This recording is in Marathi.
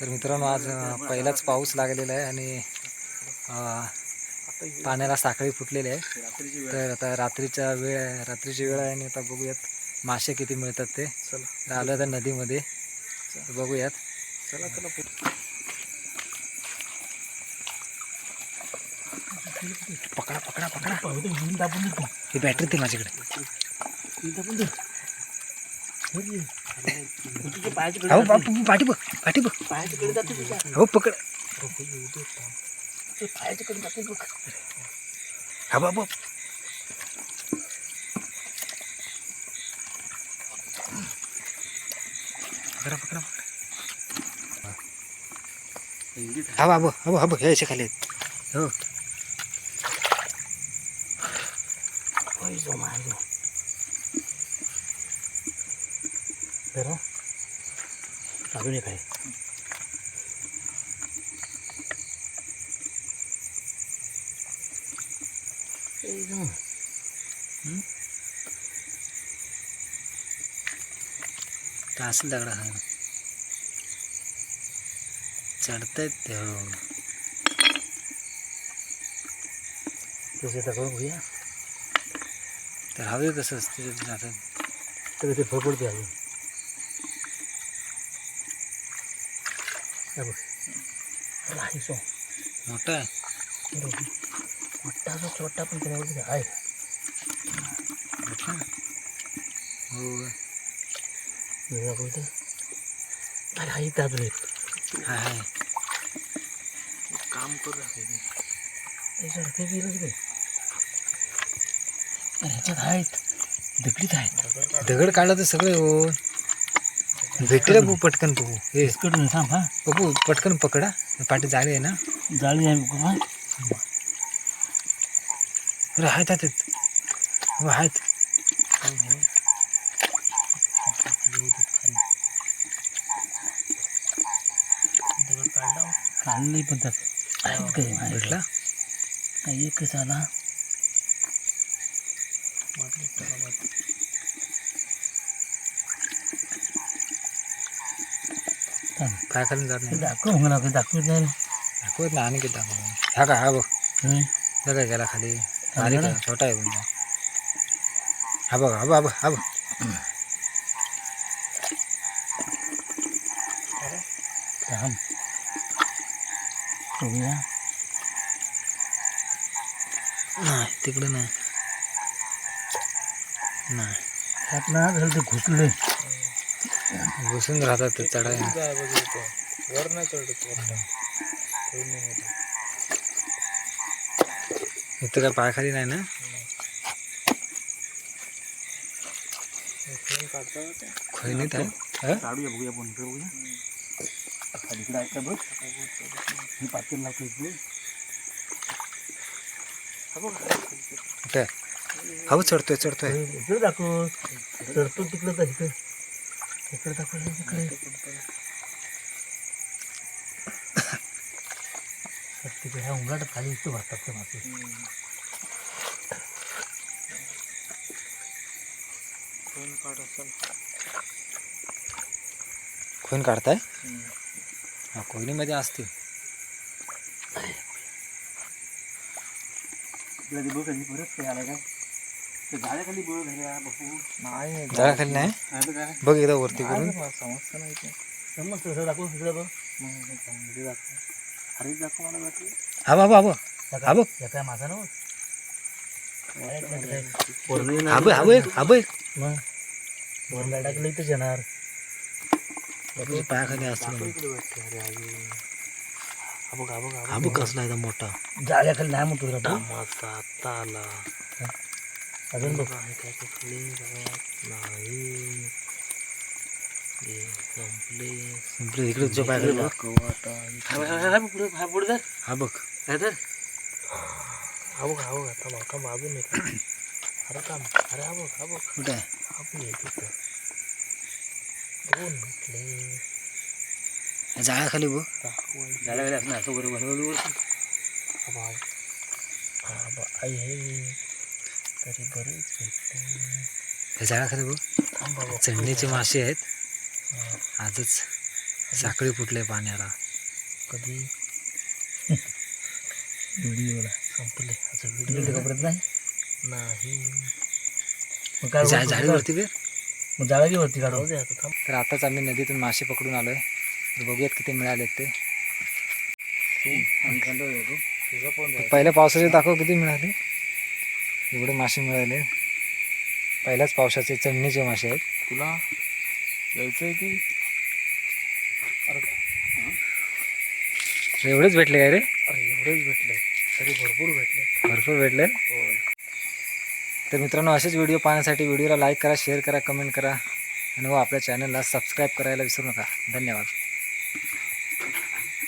तर मित्रांनो आज पहिलाच पाऊस लागलेला आहे आणि पाण्याला साखळी फुटलेली आहे. तर आता रात्रीचा वेळ रात्रीची वेळ आहे आणि आता बघूयात मासे किती मिळतात ते. आलं तर नदीमध्ये. बघूयात. चला चला पकडा पकडा पकडा. ही बॅटरी ते माझ्याकडे. अहो बापू पाठी बघ पाठी बघ. तुझ्या पकड. ते बघ हा बाबा पकडा पकडा पकडा. हा बाबा हा हा बघ खाली हो. होय जो जरा अजून एक आहे ए, जा. ते असेल दगडा हा चढतायत ते हो तसे तर करून घेऊया तर हवे तसंच त्याच्यात जातात तर ते फळ पडते अजून हे बघ अरे आहे सो मोठा आहे? मोठा जो छोटा पण त्याच्यावरती आहे. हो वेगळा बोलते अरे इथं अजून एक काम करू गेलंच नाही. ह्याच्यात आहेत. दगडीत आहेत. दगड काढला तर सगळे हो भेटेल बघू पटकन बघू. हे. बिस्कट थांब हा. बघू पटकन पकडा. पाठी जाळी आहे ना? जाळी आहे बघ हा. अरे आहेत आहेत हो आहेत. दगड काढला पण त्यात. आहेत काही. भेटला? काही एकच आला. काय खाली जात नाही दाखव मला दाखवत नाही. दाखवत ना आणि किती दाखव हा का हा बघ. हा काय गेला खाली बारीक आहे छोटा आहे पण हा बघ हा बघ हा बघ थांब बघूया नाही तिकडे नाही नाही त्यात ना झालं ते घुसले घुसून राहतात ते चढाय वर नाही चढत इथं काय पायाखाली नाही ना? खोयनीत आहे? काढूया बघूया पण इकडे बघूया अलीकडे आहे का बघ मी पातेल लावतो इकडे. हा बघ, चढतोय चढतोय. इकडे दाखव. चढतो तिकडे तर इकडे. इकडे दाखव इकडे तर तिकडे ह्या उंगाट खाली इथं भरतात ते मासे खोईन काढताय हा? कोयनीमध्ये असतील तिकडे ते बघ आणि परत काय आलं काय ते झाडाखाली बघू. नाही काय? बघ एकदा वरती करून. समजतं नाही ते. समजतं सर दाखव तिकडे बघ. मग दाखव. अरे दाखव मला दाखव हा बाबा हा बघ. हा बघ. या काय माझा ना हा बघ हा बघ हा बघ. मग. वरला टाकलं इथंच येणार. तुझ्या पायाखाली हा बघ कसला आहे मोठा. जाळ्याखाली नाही म्हणतो आता आला. अजून बघ. संपले. संपले इकडे बघ. पुढे हा पुढे धर. हा बघ. काय धर. हा बघ हा बघ. आता माका मागून एक. अरे काम अरे हा बघ हा बघ. कुठे हा एक इथं. दोन या जाळ्याखाली बघ. झाल्याकडे असं असं बरोबर. बरोबर हा बघ. आई हे तरी बरेच या जाळ्याखाली बघ चढणीचे मासे आहेत. हा. आजच साखळी फुटले पाण्याला. कधी? व्हिडिओला. संपले. असं व्हिडिओ कपड्यात नाही? नाही. मग काय? झाडीवरती बे मग जाळगी वरती काढू? दे आता थांब. तर आताच आम्ही नदीतून मासे पकडून आलोय. तर बघूयात किती मिळालेत ते. तुझं पण तर पहिल्या पावसाचे दाखव किती मिळाले? एवढे मासे मिळाले. पहिल्याच पावसाचे चढणीचे मासे आहेत. तुला यायचंय की? तर एवढेच भेटले काय रे? अरे एवढेच भेटले. तरी भरपूर भेटले. भरपूर भेटले. तर मित्रांनो असेच व्हिडिओ पाहण्यासाठी व्हिडिओला लाईक करा शेअर करा कमेंट करा. आणि व आपल्या चॅनलला सबस्क्राईब करायला विसरू नका. धन्यवाद.